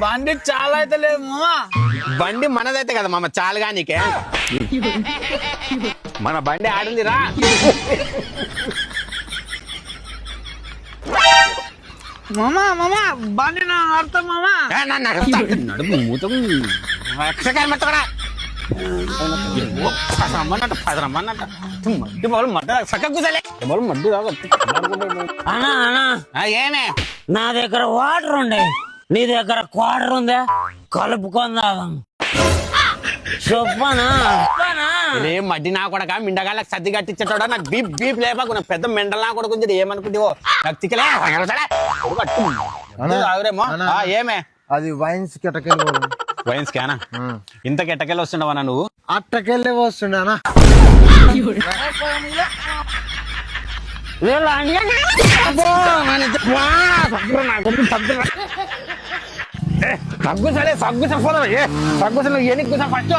బండి చాలా అయితే లేదు మామా బండి మనదైతే కదా మామ చాలుగా నీకే మన బండి ఆడింది రా మామా మామా బండి నా అర్థం మామా. ఏ, నా నడుస్తా. నడుము మూతం రక్షకాయ మెత్తకరా. ఏమే? నా దగ్గర వాటర్ ఉండే. నీ దగ్గర క్వార్టర్ ఉందే? కలుపుకుందాం చెప్పనా? మడ్డి నా కొడక మిండగాళ్ళకి సర్ది కట్టించేటోడా? నాకు బీప్ బీప్ లేపాకు. పెద్ద మెండల్ నా కొడుకు ఏమనుకుంటావో ఆగురేమో ఆ, ఏమే? అది వైన్స్ కిటకెళ్ళి వైన్స్ క్యానా? ఇంత కెట్టకెళ్ళి వస్తుండవా నువ్వు? అట్టకెళ్ళి వస్తుండే అన్న వీళ్ళు అంటే సరే సగ్గు సపోదా ఏ సగ్గు సరే ఎనికి కూసా ఫస్ట్?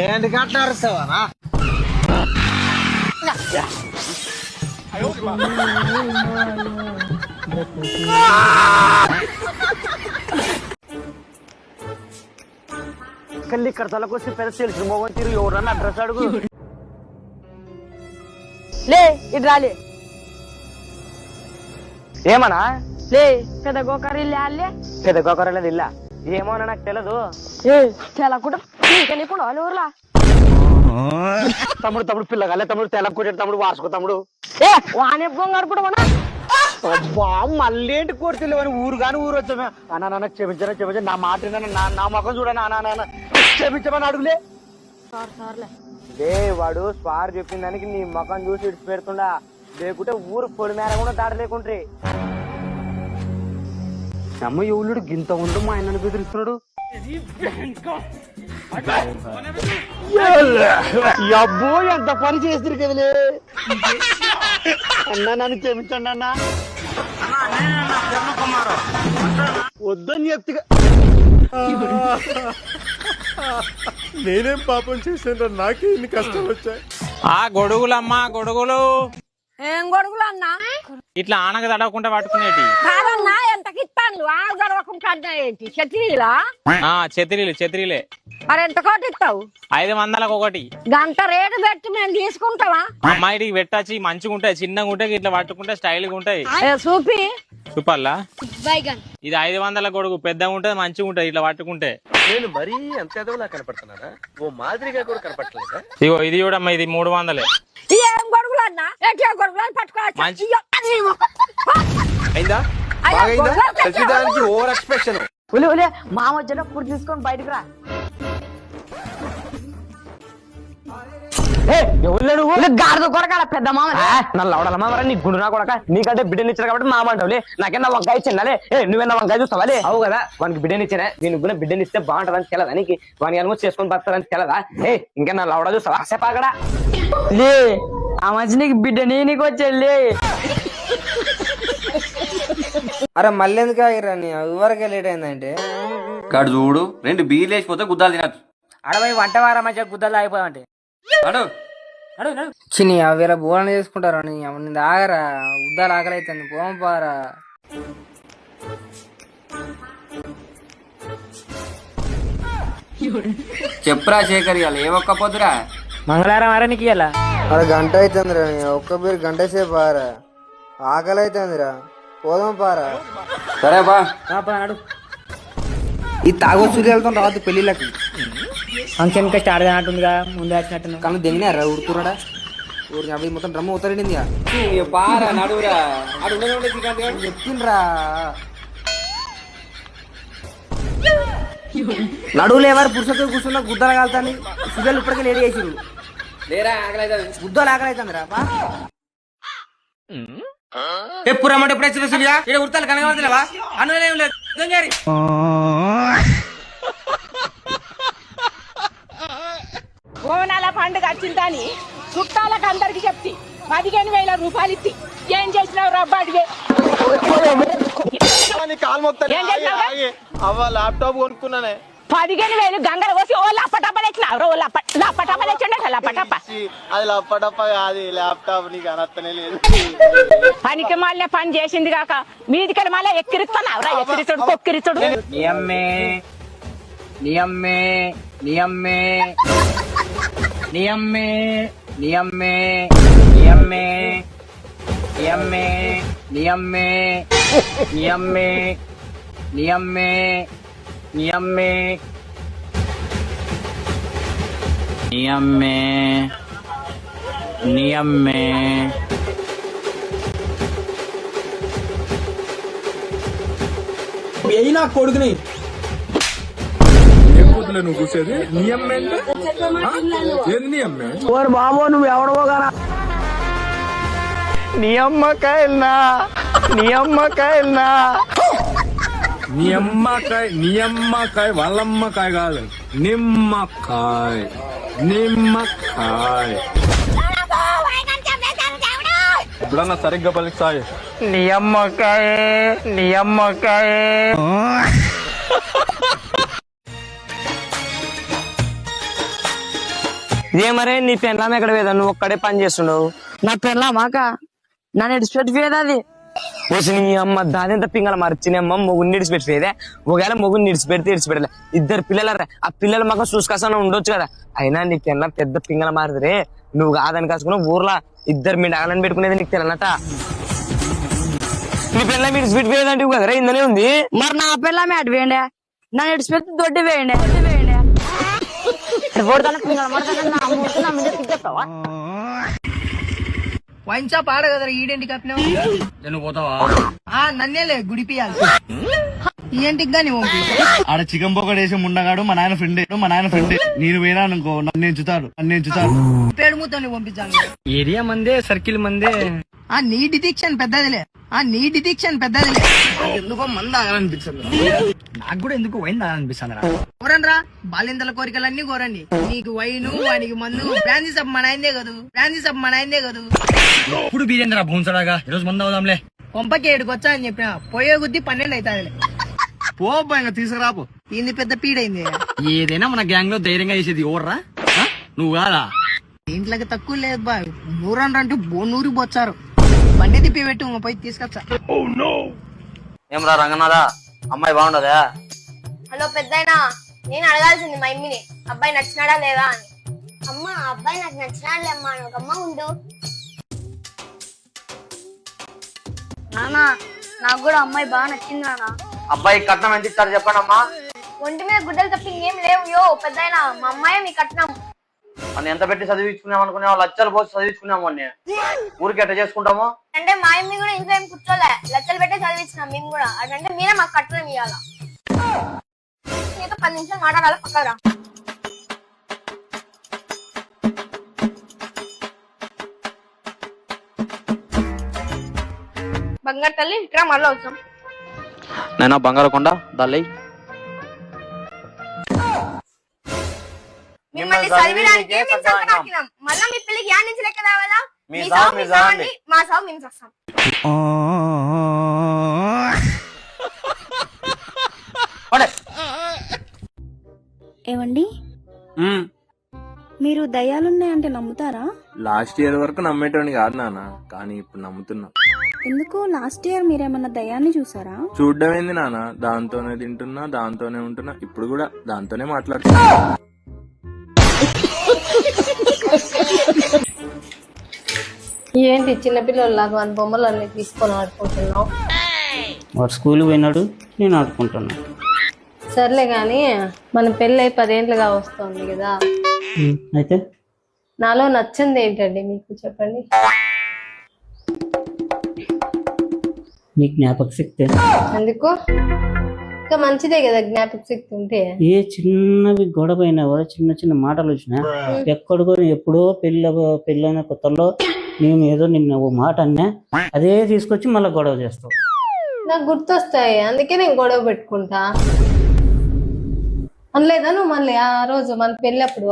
ఏంటి గట్ల అరుస్తావా ఇక్కడ తలకొచ్చి పెద్ద తెలిసిన మోగన్ తిరిగి ఎవరన్నా అడ్రస్ అడుగు. లే ఇటు రాలే. ఏమన్నా? లే పెద్ద గోకరి లేలే పెద్ద కొకరలేదు ఇల్లా? ఏమో నాకు తెలియదు ఏ తెలకుండా ఊర్లా. తమ్ముడు తమ్ముడు పిల్లగాలే తమ్ముడు తెలక్కుంటే తమ్ముడు వాసుకో తమ్ముడు. ఏ వానే బొంగారు కూడా మన అబ్బా మళ్ళీ ఏంటి కోర్టులు అని ఊరు కానీ ఊరు వచ్చామే. అన్నా నాన్న క్షమించరా క్షమించరా. నా మాట నా నా ముఖం చూడని నాన్న క్షమించమని అడుగులే. సార్లే. దే వాడు స్వార్ చెప్పిన దానికి నీ ముఖం చూసి ఇడిచి పెడుతుండా లేకుంటే ఊరు పొడి మేర కూడా దాటలేకుంట్రీ అమ్మ ఎవలుడు గింత ఉండు మా ఆయనను బెదిరిస్తున్నాడు. అబ్బో ఎంత పని చేస్తారు కదలే. అన్నా నన్ను క్షమించండి అన్నా. వద్దని చెప్తే నేనేం పాపం చేశాను నాకే ఇన్ని కష్టాలు వచ్చాయి. ఆ గొడుగులమ్మా గొడుగులు. ఏం గొడుగులు అన్నా ఇట్లా ఆనగ తడవకుండా పట్టుకునేటి? కాదన్నా ఎంతకి ఇస్తాను ఆ గడవకుండా ఏంటి? చట్నీలా ఆ ఛత్రీలు ఛత్రీలే మరి ఎంత కోటి ఇస్తావు? ఐదు వందలకు ఒకటి. గంట రేటు పెట్టి మేము తీసుకుంటావా? అమ్మాయికి పెట్టచ్చి మంచిగా ఉంటాయి చిన్నగా ఉంటాయి ఇట్లా పట్టుకుంటే స్టైల్గా ఉంటాయి. ఏ చూపి. చూపల్లా ఇది ఐదు వందల గొడుగు పెద్దగా ఉంటది మంచిగా ఉంటది ఇట్లా పట్టుకుంటే. నేను మరీ అంత ఎదవలా కనపడుతున్నానా? ఓ మాదిరిగా కూడా కనపడలేదా ఇగో ఇది చూడమ్మా ఇది మూడు వందలే. ఏం గొడుగులు అన్నా? గొడుగులు పట్టుకోవచ్చు. అయిందా. ప్రతిదానికి ఓవర్ ఎక్స్ప్రెషన్ ఉలి మామ వచ్చేటప్పుడు తీసుకొని బయటకు రా. గాడిద కొరకాల పెద్ద మామ? నా లవడల మామరా నీ గుండు నా కొడక. నీకంటే బిడ్డని ఇచ్చారు కాబట్టి మామ అంటావులే నాకేనా వంకాయ ఇచ్చిండాలే ఏ నువ్వేనా వంకాయ చూస్తావాలే అవు కదా వానికి బిడ్డని ఇచ్చినా. దీనికి కూడా బిడ్డని ఇస్తే బాగుంటదని తెలదా నీకు? వాని అనుమతి చేసుకొని బతారని తెలదా? ఏ ఇంకా నా లవడ చూస్తావా? చెప్పాకడా లే ఆ మధ్య నీకు బిడ్డ నీకు వచ్చేళ్ళి అరే మళ్ళీ ఎందుకు ఆగిరా నీ? ఎవరికి లేట్ అయిందంటే. కాడు చూడు రెండు బీర్లు వేసిపోతే గుద్దాలు తినచ్చు. అడవై వంట వారం మంచిగా గుద్దలు అయిపోయావంటే అడు. చిని అవేరా బోలన చేసుకుంటారా? నీ ఆగరా. ఉద్దాలు ఆకలి అవుతుంది పోం పారా. చెప్పురా శేఖర్ ఇవాళ ఏ ఒక్క పొద్దురా? మంగళవారం వారానికి ఇలా అరే గంట అవుతుందిరా నీ ఒక్క బీర్ గంట సేపు ఆరా ఆకలి అవుతుందిరా పోదాం పారా. సరే బా. ఈ తాగొచ్చు వెళ్తాం రావద్దు పెళ్ళిళ్ళకి. ఫంక్షన్కి స్టార్ట్ అయినట్టుందిగా ముందు వచ్చినట్టు కళ్ళు దిగినారా ఉడుతురాడా ఊరి అవి మొత్తం డ్రమ్ము ఉతరింది పారా నడువురా. అడు చెప్పిండ్రా నడువులు ఎవరు పురుషతో కూర్చున్నా గుద్దలు కాలుతాని సిగలు ఇప్పటికే లేడీ చేసిరు లేరా గుద్దలు ఆకలి అవుతుందిరా బా. ఎప్పుడు రమ్మంటే ఎప్పుడు వచ్చిన సూర్య ఇక్కడ ఉడతాలు కనగలుగుతున్నావా అనులేం లేదు. పండుగ వచ్చిందని చుట్టాలకు అందరికి చెప్తి. పదిహేను వేల రూపాయలు ఇచ్చి ఏం చేసినావు రబ్బాడివే? అవ్వ ల్యాప్టాప్ కొనుక్కున్నానే. పదిహేను వేలు గంగర పోసి ఓ లప్పటప్ప. తెచ్చినావు అది లప్పటప్ప కాదు ల్యాప్టాప్ నీకు అనత్తనే లేదు. పనికి మళ్ళీ పని చేసింది కాక మీదికి మళ్ళీ ఎక్కిరిస్తున్నావు రా ఎక్కిరిచుడు కొక్కిరిచుడు నియమ్మే నియమ్మే నియమ్మే. నియమ్మే నియమ్మే నియమ్మే నియమ్మే నియమ్మే నియమ్మే నియమ్మే నియమ్మే. నియమ్మే నియమ్మే. ఏం కూతులే నువ్వు కూసేది నీ అమ్మే అంటే? ఏంది నీ అమ్మే ఓరు బాబు నువ్వు ఎవడవో గానా? నీ అమ్మకాయలనా నీ అమ్మకాయలనా నీ అమ్మకాయ నీ అమ్మకాయ వాళ్ళమ్మకాయ కాదు. నిమ్మకాయ నిమ్మకాయ. ఎప్పుడన్నా సరిగ్గా పలికి సాయి. నీ అమ్మకాయ నీ అమ్మకాయ ఇదే మరే నీ పెన్లాం ఎక్కడ పోయేదా? నువ్వు ఒక్కడే పని చేస్తుండవు. నా పెళ్ళామాక నన్ను ఇడిచిపెట్టిపోయేది అది. వచ్చి నీ అమ్మ దానింత పింగళ మరిచిన అమ్మ మొగుడిని ఇడిచిపెట్టిపోయేదే ఒకవేళ మొగుడిని ఇడిచిపెడితే ఇడిచిపెట్టలే ఇద్దరు పిల్లలరా. ఆ పిల్లల మాకు చూసుకాసన ఉండొచ్చు కదా. అయినా నీ పెళ్ళ పెద్ద పింగళ మారిదిరే. నువ్వు కాదని కాసుకున్నావు ఊర్లో ఇద్దరు మీ డాగలని పెట్టుకునేది నీకు తెలియనట నీ పిల్ల మీరు ఇడిచిపెట్టిపోయేది అంటే కదరా ఇందనే ఉంది. మరి నా పెళ్ళామే అటు వేయండి నన్ను ఇడిచిపెట్టి దొడ్డి వేయండి వైన్ షాప్ ఆడ కదరా ఈడేంటి కప్పినావు? నువ్వు పోతావా? ఆ నన్నేలే గుడిపియాలి పంపి ఆడ చికెన్ పొగడు వేసి ముండగాడు మా నాయన ఫ్రెండ్ మా నాయన ఫ్రెండ్ నేను పోయినా అనుకో నన్ను ఎంచుతాడు నన్ను ఎంచుతాడు. పేడుముతోని పంపించాను ఏరియా మందే సర్కిల్ మందే. ఆ నీ డిటెక్షన్ పెద్దదిలే. ఆ నీ డిటెక్షన్ పెద్దదిలే. ఎందుకో మంద ఆగాలనిపిస్తుంది. నాకు కూడా ఎందుకు వైన్ తాగాలనిపిస్తుంది రా కోరండ్రా? బాలింతల కోరికలన్నీ కోరండి. నీకు వైను వానికి మందు. బ్రాందీ సబ్ మన అయిందే కదూ? బ్రాందీ సబ్ మన అయిందే కదూ? ఇప్పుడు బీరేంద్ర భూన్సడాగా ఈరోజు మంద అవుదాంలే. కొంపకి ఏడుకొచ్చా అని చెప్పిన పోయే గుద్ది పన్నెండు అవుతాదిలే పో అబ్బా, ఇంకా తీసుకురాపు. ఏంది పెద్ద పీడైంది. ఏదైనా మన గ్యాంగ్లో ధైర్యంగా చేసేది ఓర్రా ఆ? నువ్వు కాదా? ఇంట్లోకి తక్కువ లేదు బా. నూరండ్రు అంటే బోనూరు బొచ్చారు. బండి తిప్పి పెట్టు ఇంక పోయి తీసుకొచ్చా. ఏం రా రంగనాథా? అమ్మాయి బాగుండదా? హలో పెద్దయినా. నేను అడగాల్సింది మా మమ్మీని అబ్బాయి నచ్చినాడా లేదా? అని. అమ్మ ఆ అబ్బాయి నాకు నచ్చినాడులే అమ్మా అని. ఒక అమ్మ ఉండు. నాన్న నాకు కూడా అమ్మాయి బాగా నచ్చింది నాన్న అబ్బాయి కట్నం ఎంత ఇస్తారు చెప్పండి అమ్మా ఒంటి మీద గుడ్డలు తప్ప ఇంకేం లేవు. యో పెద్దయినా మా అమ్మాయి మీ కట్నం. మనం ఎంత పెట్టి చదివించుకున్నాం అనుకున్నాం లచ్చలు పోసి చదివించుకున్నాము అన్ని. ఊరికి ఎట్ట చేసుకుంటాము? అంటే మా మమ్మీ కూడా ఇంట్లో ఏం కూర్చోలే. లచ్చలు పెట్టే చదివించినాం మేము కూడా. అదంటే మీరే మాకు కట్నం ఇవ్వాలా నీతో పది నిమిషాలు మాట్లాడాలి? పక్కరా. బంగారు తల్లి ఇక్కడ మళ్ళీ అవసరం. నేను బంగారకొండ దల్లై. మిమ్మల్ని చదివినానికి మేము మళ్ళా మీ పిల్లకి యా నుంచి లెక్క రావాలా? మీ మీ. మా సావు మేము చేస్తాం ఏమండి? మీరు దయ్యాలున్నాయంటే నమ్ముతారా? లాస్ట్ ఇయర్ వరకు నమ్మేటోని కాదు నాన్న. కానీ ఇప్పుడు నమ్ముతున్నా. ఎందుకు? లాస్ట్ ఇయర్ మీరేమన్నా దయ్యాన్ని చూసారా? చూడ్డం ఏంది నాన్న? దాంతోనే తింటున్నా దాంతోనే ఉంటున్నా. ఇప్పుడు కూడా దాంతోనే మాట్లాడుతున్నా. ఏంటి చిన్నపిల్లలాగా మన బొమ్మలు అన్ని తీసుకొని ఆడుకుంటున్నావు? వాడు స్కూల్ పోయినాడు నేను ఆడుకుంటున్నా. సర్లే గాని మన పెళ్ళి పదేంట్లుగా వస్తుంది కదా. అయితే? నాలో నచ్చింది ఏంటండి మీకు చెప్పండి? నీ జ్ఞాపక శక్తి? ఎందుకు? ఇంకా మంచిదే కదా జ్ఞాపక శక్తి ఉంటే. ఏ చిన్నవి గొడవ అయినా కూడా చిన్న చిన్న మాటలు వచ్చినా ఎక్కడికో ఎప్పుడో పెళ్ళి పెళ్ళైన కొత్తలో నేను ఏదో నిన్న ఓ మాట అన్నా అదే తీసుకొచ్చి మళ్ళీ గొడవ చేస్తావు. నాకు గుర్తొస్తాయి అందుకే నేను గొడవ పెట్టుకుంటా. అనలేదా నువ్వు మళ్ళీ ఆ రోజు మన పెళ్ళప్పుడు?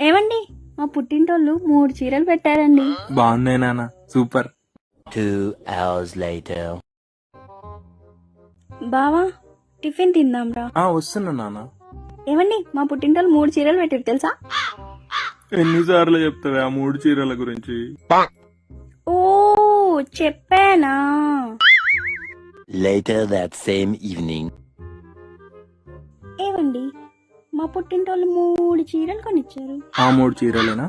ఏమండి మా పుట్టింటోళ్ళు మూడు చీరలు పెట్టారండి. బాగున్నాయి నాన్న సూపర్. బావా టిఫిన్ తిందాం రా. ఆ వస్తున్నా నాన్న. ఏమండి మా పుట్టింటోళ్ళు మూడు చీరలు పెట్టారు తెలుసా? ఎన్నిసార్లు చెప్తావే ఆ మూడు చీరల గురించి? ఓ చెప్పానా? Later that same evening. మా పుట్టింటోళ్ళు మూడు చీరలు కొనిచ్చారు. ఆ మూడు చీరలేనా?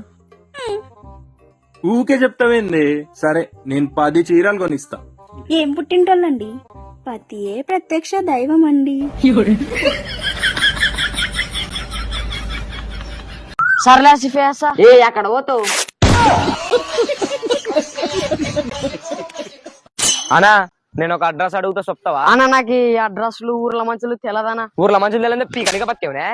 ఊకే చెప్తావేంది? సరే నేను పది చీరలు కొనిస్తా. ఏం పుట్టింటోళ్ళండి? పతియే ప్రత్యక్ష దైవం అండి సర్లే సిఫేసా ఏ అక్కడ పోతావు అనా నేను ఒక అడ్రస్ అడుగుతా చెప్తావా? అన్న నాకు ఈ అడ్రస్లు ఊర్ల మంచులు తెలదనా? ఊర్లో మంచి తెలియదు పీకనిగా బతికేవనే?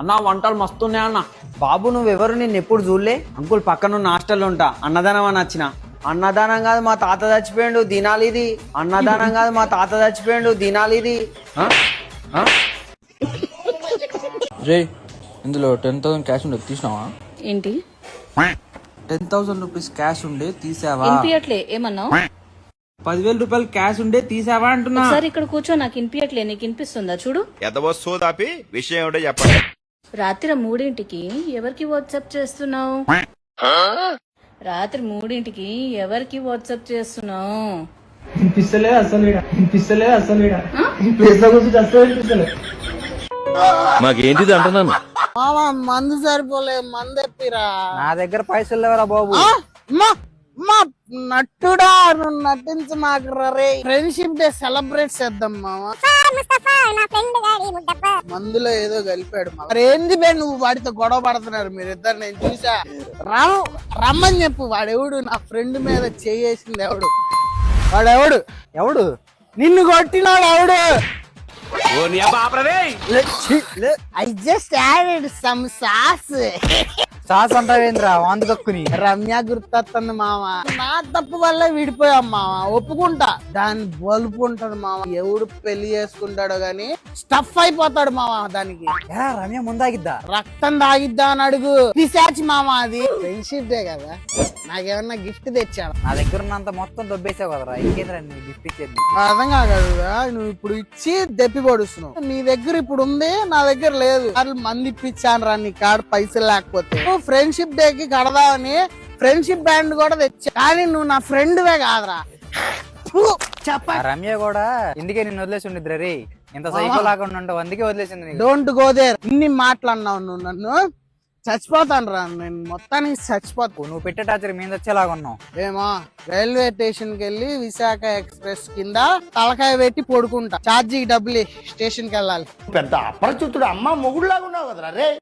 అన్న వంటలు మస్తున్నాయి అన్న బాబు నువ్వెవరు? నేను ఎప్పుడు చూడలే? అంకుల్ పక్కన ఉన్న హాస్టల్లో ఉంటా. అన్నదానం అని వచ్చిన అన్నదానం కాదు మా తాత చచ్చిపోయిండు దినాలి ఇది. అన్నదానం కాదు మా తాత చచ్చిపోయిండు దినాలి ఇది. రే ఇందులో టెన్ థౌసండ్ క్యాష్ ఉండే తీసినావా? ఏంటి? టెన్ థౌసండ్ రూపీస్ క్యాష్ ఉండే తీసావా? వినిపించట్లే ఏమన్నావు? పదివేల రూపాయలు క్యాష్ ఉండే తీసావా అంటున్నా? ఒకసారి ఇక్కడ కూర్చో నాకు వినిపించట్లే నీకు వినిపిస్తుందా? చూడు. ఎదవస్తో దాపి విషయం ఏమిటో చెప్పండి. రాత్రి మూడింటికి ఎవరికి వాట్సాప్ చేస్తున్నావు? రాత్రి మూడింటికి ఎవరికి వాట్సాప్ చేస్తున్నావు? మాకేంటిది అంటున్నాను? మందు సరిపోలే మందు ఎప్పిరా నా దగ్గర పైసలు లేవరా బాబు? మా నట్టుడా నువ్వు నటించి మాకు రే ఫ్రెండ్షిప్ డే సెలబ్రేట్ చేద్దాం మామ. మందులో ఏదో కలిపాడు ఏంది బే నువ్వు వాడితో గొడవ పడుతున్నారు మీరిద్దరు? నేను చూసా. రమ్ రమ్మని చెప్పు. వాడెవడు? నా ఫ్రెండ్ మీద చేయేసింది ఎవడు? వాడెవడు? ఎవడు? నిన్ను కొట్టినాడు ఎవడు? I just added some sauce sauce అంటావేంద్రా వాందు కక్కుని రమ్య గుర్తొస్తుంది మామ నా తప్పు వల్ల విడిపోయాం మామ ఒప్పుకుంటా. దాని బలుపు ఉంటది మామ ఎవడు పెళ్ళి చేసుకుంటాడో గాని స్టఫ్ అయిపోతాడు మామ దానికి. రమ్య ముందాగిద్దా? రక్తం తాగిద్దా అని అడుగు. పిశాచి మామ అది. ఫ్రెండ్షిప్ డే కదా. నాకేమన్నా గిఫ్ట్ తెచ్చాడు నా దగ్గర ఉన్నంత మొత్తం దొబ్బేసావు కదరా. ఇంకేంద్రా నువ్వు గిఫ్ట్ ఇచ్చేది? అర్థం కాదు నువ్వు ఇప్పుడు ఇచ్చి దెప్పి పొడుస్తున్నావు. నీ దగ్గర ఇప్పుడు ఉంది నా దగ్గర లేదు. అసలు మంది ఇప్పించాను రా నీ కాడ పైసలు లేకపోతే. ఫ్రెండ్షిప్ డే కి కడదామని ఫ్రెండ్షిప్ బ్యాండ్ కూడా తెచ్చా. కానీ నువ్వు నా ఫ్రెండ్వే కాదురా. చెప్ప రమ్య కూడా ఇందుకే నిన్ను వదిలేసి ఉండిద్దిరా రే. ఇంత సైకో లాగా ఉండవు అందుకే వదిలేసింది నీకు. డోంట్ గో దేర్ ఇన్ని మాట్లాడినావు నువ్వు నన్ను. చచ్చిపోతాను రా నేను మొత్తానికి చచ్చిపోతాను నువ్వు పెట్టే టార్చర్ మీద వచ్చేలాగా ఉన్నావు ఏమో రైల్వే స్టేషన్కి వెళ్ళి విశాఖ ఎక్స్ప్రెస్ కింద తలకాయ పెట్టి పడుకుంటా. ఛార్జీకి డబ్బులు స్టేషన్కి వెళ్ళాలి. పెద్ద అపరిచితుడు అమ్మ మొగుడులాగా ఉన్నావు కదరా రే.